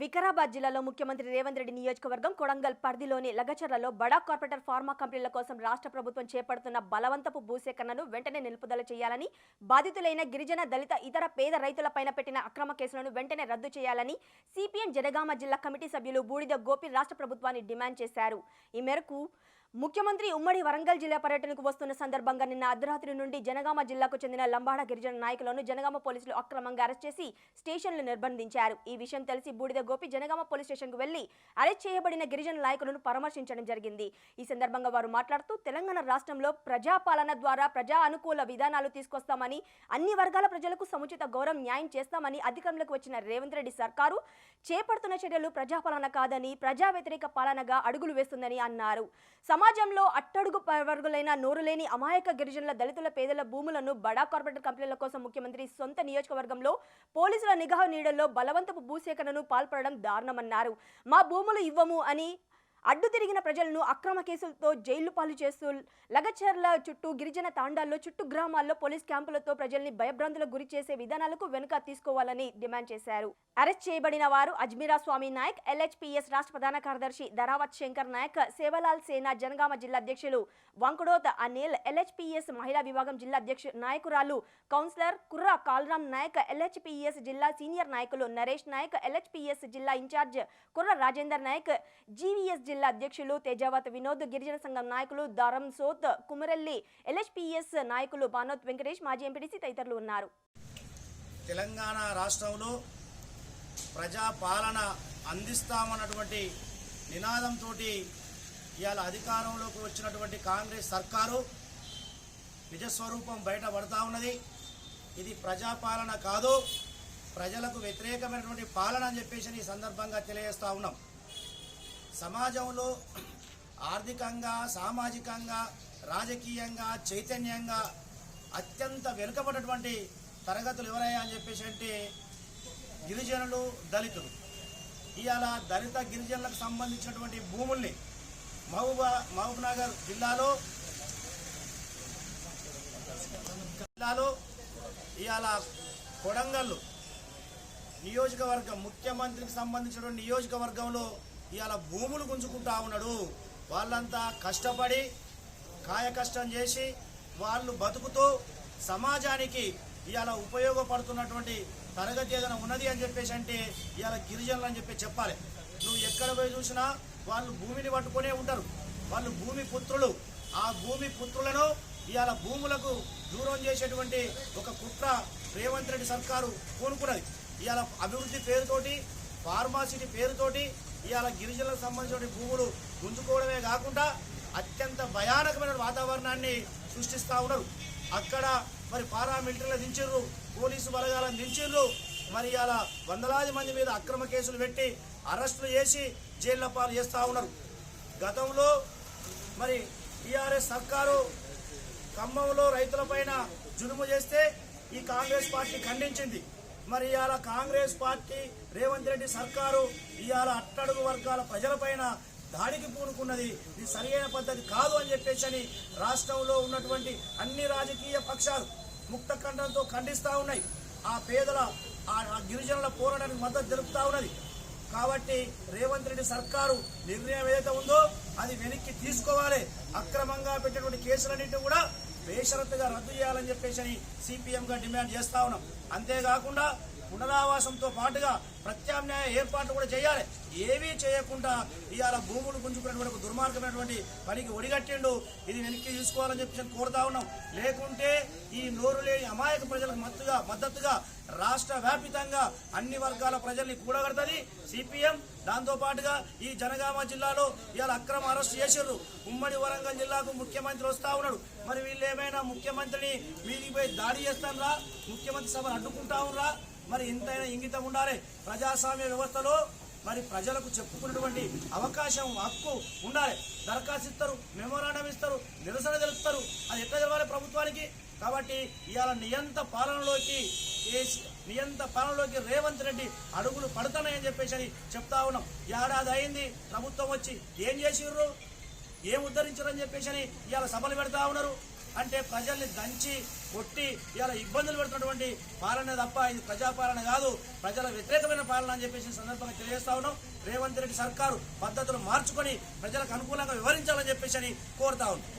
వికారాబాద్ జిల్లాలో ముఖ్యమంత్రి రేవంత్ రెడ్డి నియోజకవర్గం కొడంగల్ పరిధిలోని లగచర్లలో బడా కార్పొరేటర్ ఫార్మా కంపెనీల కోసం రాష్ట్ర ప్రభుత్వం చేపడుతున్న బలవంతపు భూసేకరణను వెంటనే నిలుపుదల చేయాలని బాధితులైన గిరిజన దళిత ఇతర పేద రైతులపైన పెట్టిన అక్రమ కేసులను వెంటనే రద్దు చేయాలని సిపిఎం జనగామ జిల్లా కమిటీ సభ్యులు బూడిద గోపి రాష్ట్ర ప్రభుత్వాన్ని డిమాండ్ చేశారు. ఈ మేరకు ముఖ్యమంత్రి ఉమ్మడి వరంగల్ జిల్లా పర్యటనకు వస్తున్న సందర్భంగా నిన్న అర్ధరాత్రి నుండి జనగామ జిల్లాకు చెందిన లంబాడ గిరిజన నాయకులను జనగామ పోలీసులు అక్రమంగా అరెస్ట్ చేసి స్టేషన్లు నిర్బంధించారు. ఈ విషయం తెలిసి బూడిద గోపి జనగామ పోలీస్ స్టేషన్కు వెళ్ళి అరెస్ట్ చేయబడిన గిరిజన నాయకులను పరామర్శించడం జరిగింది. ఈ సందర్భంగా వారు మాట్లాడుతూ తెలంగాణ రాష్ట్రంలో ప్రజాపాలన ద్వారా ప్రజా అనుకూల విధానాలు తీసుకొస్తామని అన్ని వర్గాల ప్రజలకు సముచిత గౌరవం న్యాయం చేస్తామని అధికారంలోకి వచ్చిన రేవంత్ రెడ్డి సర్కారు చేపడుతున్న చర్యలు ప్రజాపాలన కాదని ప్రజా వ్యతిరేక పాలనగా అడుగులు వేస్తుందని అన్నారు. సమాజంలో అట్టడుగు వర్గులైన నోరులేని అమాయక గిరిజనుల దళితుల పేదల భూములను బడా కార్పొరేట్ కంపెనీల కోసం ముఖ్యమంత్రి సొంత నియోజకవర్గంలో పోలీసుల నిఘా నీడల్లో బలవంతపు భూసేకరణను పాల్పడడం దారుణమన్నారు. మా భూములు ఇవ్వము అని అడ్డు తిరిగిన ప్రజలను అక్రమ కేసులతో జైలు పాలు చేస్తూ లగచర్ల చుట్టూ గిరిజన తాండాల్లో చుట్టూ గ్రామాల్లో పోలీస్ క్యాంపులతో ప్రజల్ని భయభ్రాంతులకు గురి చేసే విధానాలకు వెనుక తీసుకోవాలని డిమాండ్ చేశారు. అరెస్ట్ చేయబడిన వారు అజ్మీరా స్వామి నాయక్ ఎల్హెచ్పిఎస్ రాష్ట్ర ప్రధాన కార్యదర్శి ధరావత్ శంకర్ నాయక్ సేవలాల్ సేన జనగామ జిల్లా అధ్యక్షులు వంకుడోత్ అనిల్ ఎల్హెచ్పిఎస్ మహిళా విభాగం జిల్లా అధ్యక్షు నాయకురాలు కౌన్సిలర్ కుర్రా కాల్రామ్ నాయక్ ఎల్హెచ్పిఎస్ జిల్లా సీనియర్ నాయకులు నరేష్ నాయక్ ఎల్హెచ్పిఎస్ జిల్లా ఇన్ఛార్జ్ కుర్ర రాజేందర్ నాయక్ జీవీఎస్ జిల్లా అధ్యక్షులు తేజావత్ వినోద్ గిరిజన సంఘం నాయకులు దారం సోత్ కుమరెల్లి ఎల్హెచ్పిఎస్ నాయకులు భానోత్ వెంకటేష్ మాజీ ఎంపీటీసీ తదితరులు ఉన్నారు. తెలంగాణ రాష్ట్రంలో ప్రజాపాలన అందిస్తామన్నటువంటి నినాదంతో ఇవాళ అధికారంలోకి వచ్చినటువంటి కాంగ్రెస్ సర్కారు నిజస్వరూపం బయటపడతా ఉన్నది. ఇది ప్రజాపాలన కాదు ప్రజలకు వ్యతిరేకమైనటువంటి పాలన అని చెప్పేసి ఈ సందర్భంగా తెలియజేస్తా ఉన్నాం. సమాజంలో ఆర్థికంగా సామాజికంగా రాజకీయంగా చైతన్యంగా అత్యంత వెనుకబడినటువంటి తరగతులు ఎవరయ్యా అని చెప్పేసి అంటే గిరిజనులు దళితులు. ఇవాళ దళిత గిరిజనులకు సంబంధించినటువంటి భూముల్ని మహబూబా మహబూబ్ నగర్ జిల్లాలో జిల్లాలో ఇవాళ కొడంగల్లు నియోజకవర్గం ముఖ్యమంత్రికి సంబంధించినటువంటి నియోజకవర్గంలో ఇవాళ భూములు గుంజుకుంటా ఉన్నాడు. వాళ్ళంతా కష్టపడి కాయ కష్టం చేసి వాళ్ళు బతుకుతూ సమాజానికి ఇవాళ ఉపయోగపడుతున్నటువంటి తరగతి ఏదైనా ఉన్నది అని చెప్పేసి అంటే ఇవాళ గిరిజనులు అని చెప్పి చెప్పాలి. నువ్వు ఎక్కడ పోయి చూసినా వాళ్ళు భూమిని పట్టుకునే ఉంటారు. వాళ్ళు భూమి పుత్రులు. ఆ భూమి పుత్రులను ఇవాళ భూములకు దూరం చేసేటువంటి ఒక కుట్ర రేవంత్ రెడ్డి సర్కారు కోనుకున్నది ఇవాళ అభివృద్ధి పేరుతోటి ఫార్మాసిటీ పేరుతోటి ఇవాళ గిరిజనులకు సంబంధించిన భూములు గుంజుకోవడమే కాకుండా అత్యంత భయానకమైన వాతావరణాన్ని సృష్టిస్తూ ఉన్నారు. అక్కడ మరి పారామిలిటరీలు దించిర్రు పోలీసు బలగాలను దించిర్రు మరి ఇలా వందలాది మంది మీద అక్రమ కేసులు పెట్టి అరెస్టులు చేసి జైళ్ళ పాలు చేస్తూ ఉన్నారు. గతంలో మరి టీఆర్ఎస్ సర్కారు ఖమ్మంలో రైతులపైన జులుము చేస్తే ఈ కాంగ్రెస్ పార్టీ ఖండించింది. మరి ఇవాళ కాంగ్రెస్ పార్టీ రేవంత్ రెడ్డి సర్కారు ఇవాళ అట్టడుగు వర్గాల ప్రజలపైన దాడికి పూనుకున్నది ఇది సరియైన పద్ధతి కాదు అని చెప్పేసి అని రాష్ట్రంలో ఉన్నటువంటి అన్ని రాజకీయ పక్షాలు ముక్త ఖండంతో ఖండిస్తూ ఉన్నాయి. ఆ పేదల ఆ గిరిజనుల పోరాటానికి మద్దతు తెలుపుతా ఉన్నది. కాబట్టి రేవంత్ రెడ్డి సర్కారు నిర్ణయం ఏదైతే ఉందో అది వెనక్కి తీసుకోవాలి. అక్రమంగా పెట్టినటువంటి కేసులన్నింటినీ కూడా బేషరత్తుగా రద్దు చేయాలని చెప్పేసి అని సిపిఎంగా డిమాండ్ చేస్తా ఉన్నాం. అంతేకాకుండా పునరావాసంతో పాటుగా ప్రత్యామ్నాయ ఏర్పాట్లు కూడా చేయాలి. ఏవీ చేయకుండా ఇవాళ భూములు గుంజుకున్నటువంటి దుర్మార్గమైనటువంటి పనికి ఒడిగట్టిండు. ఇది వెనక్కి తీసుకోవాలని చెప్పి కోరుతా ఉన్నాం. లేకుంటే ఈ నోరు లేని అమాయక ప్రజలకు మద్దతుగా మద్దతుగా రాష్ట్ర వ్యాపితంగా అన్ని వర్గాల ప్రజల్ని కూడగడుతుంది. సిపిఎం దాంతోపాటుగా ఈ జనగామ జిల్లాలో ఇవాళ అక్రమ అరెస్ట్ చేసిర్రు. ఉమ్మడి వరంగల్ జిల్లాకు ముఖ్యమంత్రి వస్తా ఉన్నాడు. మరి వీళ్ళు ఏమైనా ముఖ్యమంత్రిని మీదికి పోయి దాడి చేస్తారా ముఖ్యమంత్రి సభను అడ్డుకుంటా ఉన్నారా? మరి ఇంతైనా ఇంగితం ఉండాలి. ప్రజాస్వామ్య వ్యవస్థలో మరి ప్రజలకు చెప్పుకున్నటువంటి అవకాశం హక్కు ఉండాలి. దరఖాస్తు ఇస్తారు మెమోరాండం ఇస్తారు నిరసన తెలుపుతారు. అది ఎట్లా తెలవాలి ప్రభుత్వానికి? కాబట్టి ఇవాళ నియంత పాలనలోకి నియంత పాలనలోకి రేవంత్ రెడ్డి అడుగులు పడుతున్నాయని చెప్పేసి అని చెప్తా ఉన్నాం. ఏడాది అయింది ప్రభుత్వం వచ్చి ఏం చేసిర్రు? ఏం ఉద్ధరించారని చెప్పేసి అని ఇవాళ సభలు పెడతా ఉన్నారు. అంటే ప్రజల్ని దంచి కొట్టి ఇలా ఇబ్బందులు పెడుతున్నటువంటి పాలన తప్ప ఇది ప్రజాపాలన కాదు. ప్రజల వ్యతిరేకమైన పాలన అని చెప్పేసి సందర్భంగా తెలియజేస్తా ఉన్నాం. రేవంత్ రెడ్డి సర్కారు పద్ధతులు మార్చుకొని ప్రజలకు అనుకూలంగా వివరించాలని చెప్పేసి అని కోరుతా ఉన్నాం.